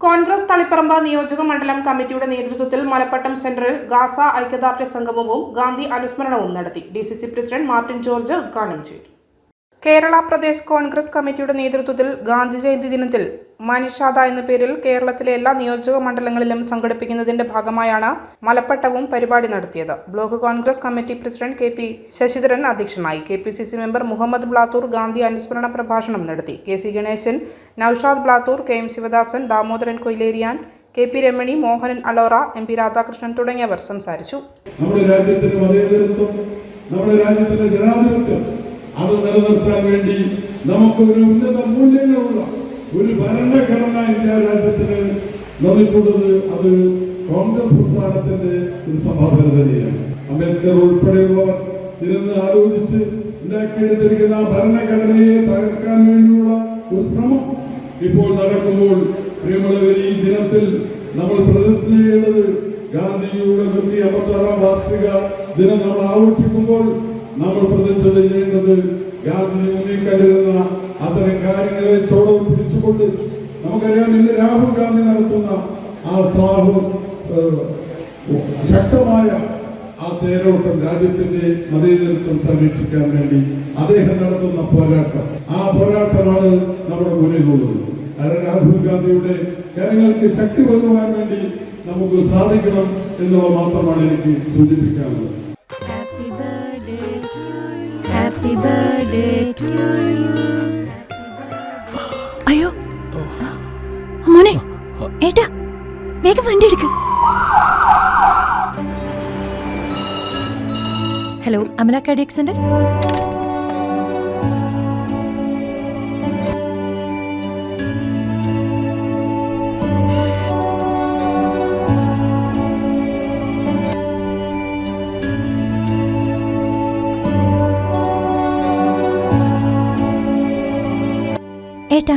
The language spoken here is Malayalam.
കോൺഗ്രസ് തളിപ്പറമ്പ് നിയോജക മണ്ഡലം കമ്മിറ്റിയുടെ നേതൃത്വത്തിൽ മലപ്പട്ടം സെന്ററിൽ ഗാസ ഐക്യദാർഢ്യ സംഗമവും ഗാന്ധി അനുസ്മരണവും നടത്തി. D C C president Martin George ഉദ്ഘാടനം ചെയ്തു. കേരള പ്രദേശ് കോൺഗ്രസ് കമ്മിറ്റിയുടെ നേതൃത്വത്തിൽ ഗാന്ധി ജയന്തി ദിനത്തിൽ മനിഷാദ എന്ന പേരിൽ കേരളത്തിലെ എല്ലാ നിയോജക മണ്ഡലങ്ങളിലും സംഘടിപ്പിക്കുന്നതിന്റെ ഭാഗമായാണ് മലപ്പട്ടവും പരിപാടി നടത്തിയത്. Block Congress committee president K P Sasidharan അധ്യക്ഷനായി. K P C C member Muhammad Blathur Gandhi അനുസ്മരണ പ്രഭാഷണം നടത്തി. K C Ganesan Naushad Blathur K M Sivadasan Damodaran Koyileriyan K P Ramani Mohanan Alora M P Radhakrishnan തുടങ്ങിയവർ സംസാരിച്ചു. നമ്മുടെ നമ്മുടെ രാജ്യത്തിന്റെ അത് നിലനിർത്താൻ വേണ്ടി നമുക്കൊരു ഉന്നത മൂല്യങ്ങളുള്ള ഒരു ഭരണഘടന ഇന്ത്യ രാജ്യത്തിന് നിർമ്മിക്കുന്നത് അത് കോൺഗ്രസ് പ്രസ്ഥാനത്തിന്റെ ഒരു സംഭാവന തന്നെയാണ്. അംബേദ്കർ ഉൾപ്പെടെയുള്ളവർ ഇരുന്ന് ആലോചിച്ച് ഉണ്ടാക്കിയെടുത്തിരിക്കുന്ന ആ ഭരണഘടനയെ തകർക്കാൻ വേണ്ടിയുള്ള ഒരു ശ്രമം ഇപ്പോൾ നടക്കുമ്പോൾ പ്രിയമുള്ളവർ ഈ ദിനത്തിൽ നമ്മൾ പ്രതിജ്ഞ ചെയ്യേണ്ടത് ഗാന്ധിജിയുടെ നൂറ്റി അമ്പത്താറാം വാർഷിക ദിനം നമ്മൾ ആഘോഷിക്കുമ്പോൾ നമ്മൾ പ്രതിജ്ഞ ചെയ്യേണ്ടത് ഗാന്ധിജി അത്തരം കാര്യങ്ങളെ ചോടവും നമുക്കറിയാം ഇന്ന് രാഹുൽ ഗാന്ധി നടത്തുന്ന ആ സാഹു ശക്തമായ ആ തേരോട്ടം രാജ്യത്തിന്റെ മതേതരത്വം സംരക്ഷിക്കാൻ വേണ്ടി അദ്ദേഹം നടത്തുന്ന പോരാട്ടം. ആ പോരാട്ടമാണ് നമ്മുടെ മുന്നിലുള്ളത് കാരണം രാഹുൽ ഗാന്ധിയുടെ കാര്യങ്ങൾക്ക് ശക്തി പകരുവാൻ വേണ്ടി നമുക്ക് സാധിക്കണം എന്നുള്ളത് മാത്രമാണ് എനിക്ക് സൂചിപ്പിക്കാനുള്ളത്. Happy birthday to you. മോനെ ഏട്ടാ വേഗം വണ്ടി എടുക്ക്. Hello Amala cardiac centre? ഏട്ടാ